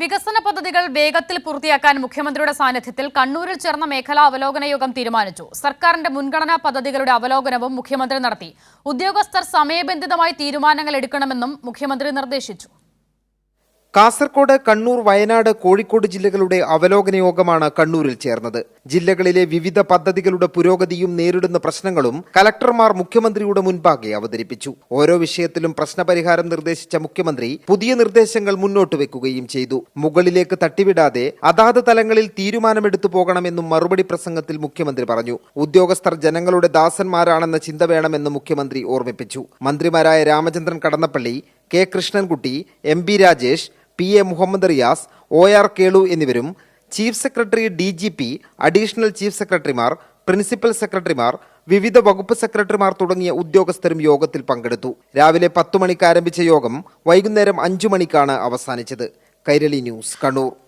വികസന പദ്ധതികൾ വേഗത്തിൽ പൂർത്തിയാക്കാൻ മുഖ്യമന്ത്രിയുടെ സാന്നിധ്യത്തിൽ കണ്ണൂരിൽ ചേർന്ന മേഖലാ അവലോകന യോഗം തീരുമാനിച്ചു. സർക്കാരിന്റെ മുൻഗണനാ പദ്ധതികളുടെ അവലോകനവും മുഖ്യമന്ത്രി നടത്തി. ഉദ്യോഗസ്ഥർ സമയബന്ധിതമായി തീരുമാനങ്ങൾ എടുക്കണമെന്നും മുഖ്യമന്ത്രി നിർദ്ദേശിച്ചു. കാസർകോട് കണ്ണൂർ വയനാട് കോഴിക്കോട് ജില്ലകളുടെ അവലോകന യോഗമാണ് കണ്ണൂരിൽ ചേർന്നത്. ജില്ലകളിലെ വിവിധ പദ്ധതികളുടെ പുരോഗതിയും നേരിടുന്ന പ്രശ്നങ്ങളും കലക്ടർമാർ മുഖ്യമന്ത്രിയുടെ മുൻപാകെ അവതരിപ്പിച്ചു. ഓരോ വിഷയത്തിലും പ്രശ്നപരിഹാരം നിർദ്ദേശിച്ച മുഖ്യമന്ത്രി പുതിയ നിർദ്ദേശങ്ങൾ മുന്നോട്ട് വെക്കുകയും ചെയ്തു. മുകളിലേക്ക് തട്ടിവിടാതെ അതാത് തലങ്ങളിൽ തീരുമാനമെടുത്തു പോകണമെന്നും മറുപടി പ്രസംഗത്തിൽ മുഖ്യമന്ത്രി പറഞ്ഞു. ഉദ്യോഗസ്ഥർ ജനങ്ങളുടെ ദാസന്മാരാണെന്ന ചിന്ത വേണമെന്നും മുഖ്യമന്ത്രി ഓർമ്മിപ്പിച്ചു. മന്ത്രിമാരായ Ramachandran Kadannappally K Krishnankutty M B Rajesh P A Muhammad Riyas O R Kelu എന്നിവരും chief secretary D G P additional chief സെക്രട്ടറിമാർ പ്രിൻസിപ്പൽ സെക്രട്ടറിമാർ വിവിധ വകുപ്പ് സെക്രട്ടറിമാർ തുടങ്ങിയ ഉദ്യോഗസ്ഥരും യോഗത്തിൽ പങ്കെടുത്തു. രാവിലെ പത്തു മണിക്ക് ആരംഭിച്ച യോഗം വൈകുന്നേരം അഞ്ചു മണിക്കാണ് അവസാനിച്ചത്. കൈരളി ന്യൂസ് കണ്ണൂർ.